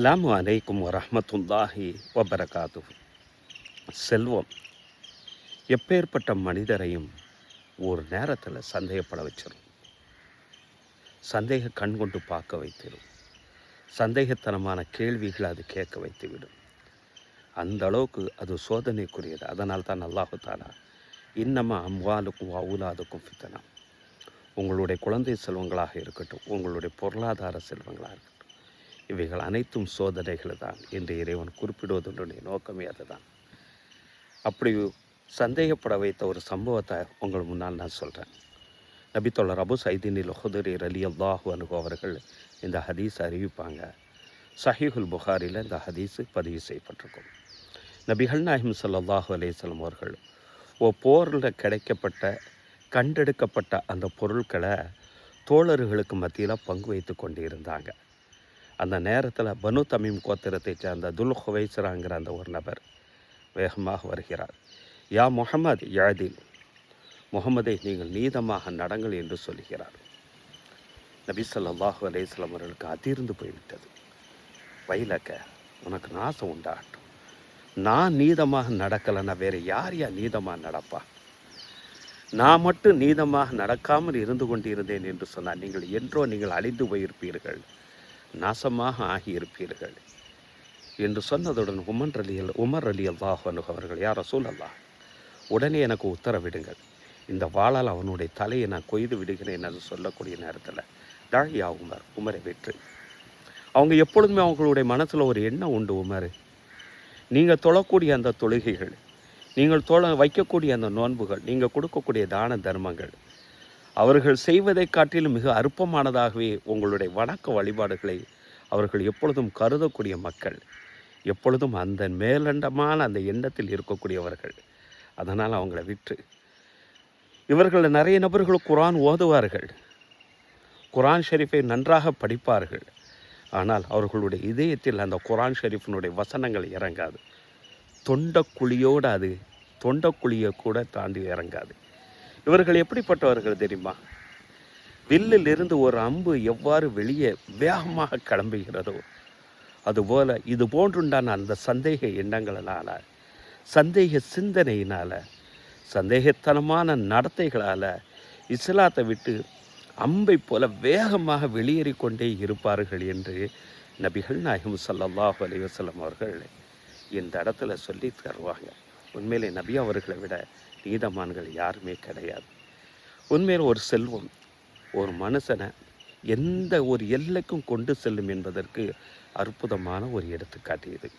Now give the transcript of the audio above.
அலாம் அலைக்கும் வரமத்துல்லாஹி வபரகாது செல்வம் எப்பேற்பட்ட மனிதரையும் ஒரு நேரத்தில் சந்தேகப்பட வச்சிடும் சந்தேக கண் கொண்டு பார்க்க வைத்திடும் சந்தேகத்தனமான கேள்விகளை அது கேட்க வைத்துவிடும். அந்த அளவுக்கு அது சோதனைக்குரியது. அதனால் தான் அல்லாஹு தாலா இன்னமா அம்வாலுக்கும் அவுலாதுக்கும் ஃபித்தனா. உங்களுடைய குழந்தை செல்வங்களாக இருக்கட்டும் உங்களுடைய பொருளாதார செல்வங்களாக இருக்கட்டும் இவைகள் அனைத்தும் சோதனைகள் தான் என்று இறைவன் குறிப்பிடுவதுடைய நோக்கமே அதுதான். அப்படி சந்தேகப்பட வைத்த ஒரு சம்பவத்தை உங்கள் முன்னால் நான் சொல்கிறேன் நபித்தொல்லர் அபு சைதீனில் ஹுதரி அலி அல்லாஹு அனுகு அவர்கள் இந்த ஹதீஸ் அறிவிப்பாங்க. சஹீஹுல் புகாரில் இந்த ஹதீஸு பதிவு செய்யப்பட்டிருக்கும். நபிகள் நாயகம் ஸல்லல்லாஹு அலைஹிஸ்ஸலாம் அவர்கள் ஓ போரில் கிடைக்கப்பட்ட கண்டெடுக்கப்பட்ட அந்த பொருட்களை தோழர்களுக்கு மத்தியில் பங்கு வைத்து கொண்டு இருந்தாங்க அந்த நேரத்தில் பனு தமீம் கோத்திரத்தை சேர்ந்த துல் ஹுவைசராங்கிற அந்த ஒரு நபர் வேகமாக வருகிறார். யா முகமது யாதில் முகமதை நீங்கள் நீதமாக நடங்கள் என்று சொல்கிறார். நபி சொல்லாஹு அலேஸ்லாம் அவர்களுக்கு அதிர்ந்து போய்விட்டது. வயலக்க உனக்கு நாசம் உண்டாகட்டும். நான் நீதமாக நடக்கலைன்னா வேறு யார் யா நீதமாக நடப்பா? நான் மட்டும் நீதமாக நடக்காமல் இருந்து கொண்டிருந்தேன் என்று சொன்னால் நீங்கள் என்றோ நீங்கள் அழிந்து போயிருப்பீர்கள். நாசமாக ஆகியிருப்பீர்கள். என்று சொன்னதுடன் உமர் அலி உமர் அலி அல்லாஹனு அவர்கள் யார் ரசூல் அல்லாஹ் உடனே எனக்கு உத்தரவிடுங்கள். இந்த வாளால் அவனுடைய தலையை நான் கொய்து விடுகிறேன் என்று சொல்லக்கூடிய நேரத்தில் தாழியா உமர் உமரை வெற்று. அவங்க எப்பொழுதுமே அவங்களுடைய மனசில் ஒரு எண்ணம் உண்டு உமர். நீங்கள் தொழக்கூடிய அந்த தொழுகைகள் நீங்கள் தொழ வைக்கக்கூடிய அந்த நோன்புகள் நீங்கள் கொடுக்கக்கூடிய தான தர்மங்கள் அவர்கள் செய்வதை காட்டிலும் மிக அற்பமானதாகவே உங்களுடைய வணக்க வழிபாடுகளை அவர்கள் எப்பொழுதும் கருதக்கூடிய மக்கள் எப்பொழுதும் அந்த மேலண்டமான அந்த எண்ணத்தில் இருக்கக்கூடியவர்கள். அதனால் அவங்கள விற்று இவர்கள் நிறைய நபர்கள் குரான் ஓதுவார்கள். குரான் ஷெரீஃபை நன்றாக படிப்பார்கள். ஆனால் அவர்களுடைய இதயத்தில் அந்த குரான் ஷெரீஃபினுடைய வசனங்கள் இறங்காது. தொண்டக்குழியோடு அது தொண்டக்குழியை கூட தாண்டி இறங்காது. இவர்கள் எப்படிப்பட்டவர்கள் தெரியுமா? வில்லில் இருந்து ஒரு அம்பு எவ்வாறு வெளியே வேகமாக கிளம்புகிறதோ அதுபோல் இது போன்றுண்டான அந்த சந்தேக எண்ணங்களினால் சந்தேக சிந்தனையினால் சந்தேகத்தனமான நடத்தைகளால் இஸ்லாத்தை விட்டு அம்பை போல வேகமாக வெளியேறி கொண்டே இருப்பார்கள் என்று நபிகள் நாயகம் சல்லாஹூ அலைஹி வஸல்லம் அவர்கள் இந்த இடத்துல சொல்லி தருவாங்க. உண்மையிலே நபி அவர்களை விட நீதமான்கள் யாருமே கிடையாது. உண்மையில் ஒரு செல்வம் ஒரு மனுஷனை எந்த ஒரு எல்லைக்கும் கொண்டு செல்லும் என்பதற்கு அற்புதமான ஒரு எடுத்துக்காட்டு இது.